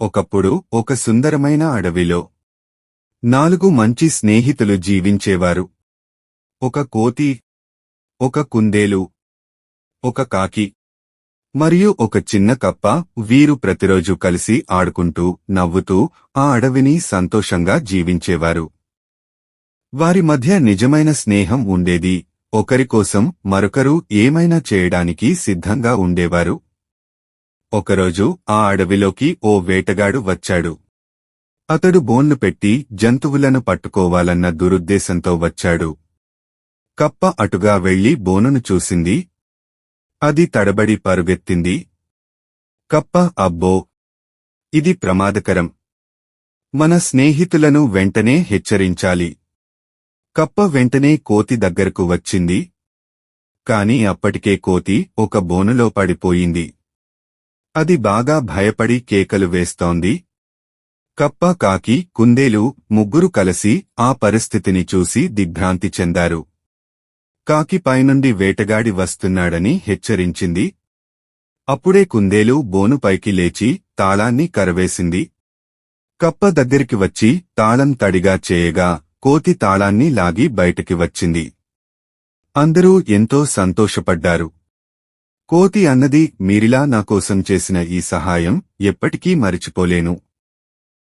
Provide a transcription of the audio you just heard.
ఒకప్పుడు ఒక సుందరమైన అడవిలో నాలుగు మంచి స్నేహితులు జీవించేవారు. ఒక కోతి ఒక కుందేలు ఒక కాకి మరియు ఒక చిన్న కప్ప వీరు ప్రతిరోజు కలిసి ఆడుకుంటూ నవ్వుతూ ఆ అడవిని సంతోషంగా జీవించేవారు. వారి మధ్య నిజమైన స్నేహం ఉండేది. ఒకరి కోసం మరొకరు ఏమైనా చేయడానికి సిద్ధంగా ఉండేవారు. ఒకరోజు ఆ అడవిలోకి ఓ వేటగాడు వచ్చాడు. అతడు బోన్లు పెట్టి జంతువులను పట్టుకోవాలన్న దురుద్దేశంతో వచ్చాడు. కప్ప అటుగా వెళ్ళి బోనును చూసింది. అది తడబడి పరుగెత్తింది. కప్ప అబ్బో! ఇది ప్రమాదకరం. మన స్నేహితులను వెంటనే హెచ్చరించాలి. కప్ప వెంటనే కోతి దగ్గరకు వచ్చింది. కాని అప్పటికే కోతి ఒక బోనులో పడిపోయింది. అది బాగా భయపడి కేకలు వేస్తోంది. కప్ప కాకి కుందేలు ముగ్గురు కలిసి ఆ పరిస్థితిని చూసి దిగ్భ్రాంతి చెందారు. కాకి పైనుండి వేటగాడి వస్తున్నాడని హెచ్చరించింది. అప్పుడే కుందేలు బోనుపైకి లేచి తాళాన్ని కరవేసింది. కప్ప దగ్గరికి వచ్చి తాళం తడిగా చేయగా కోతి తాళాన్ని లాగి బయటికి వచ్చింది. అందరూ ఎంతో సంతోషపడ్డారు. కోతి అన్నది మీరిలా నాకోసం చేసిన ఈ సహాయం ఎప్పటికీ మరిచిపోలేను.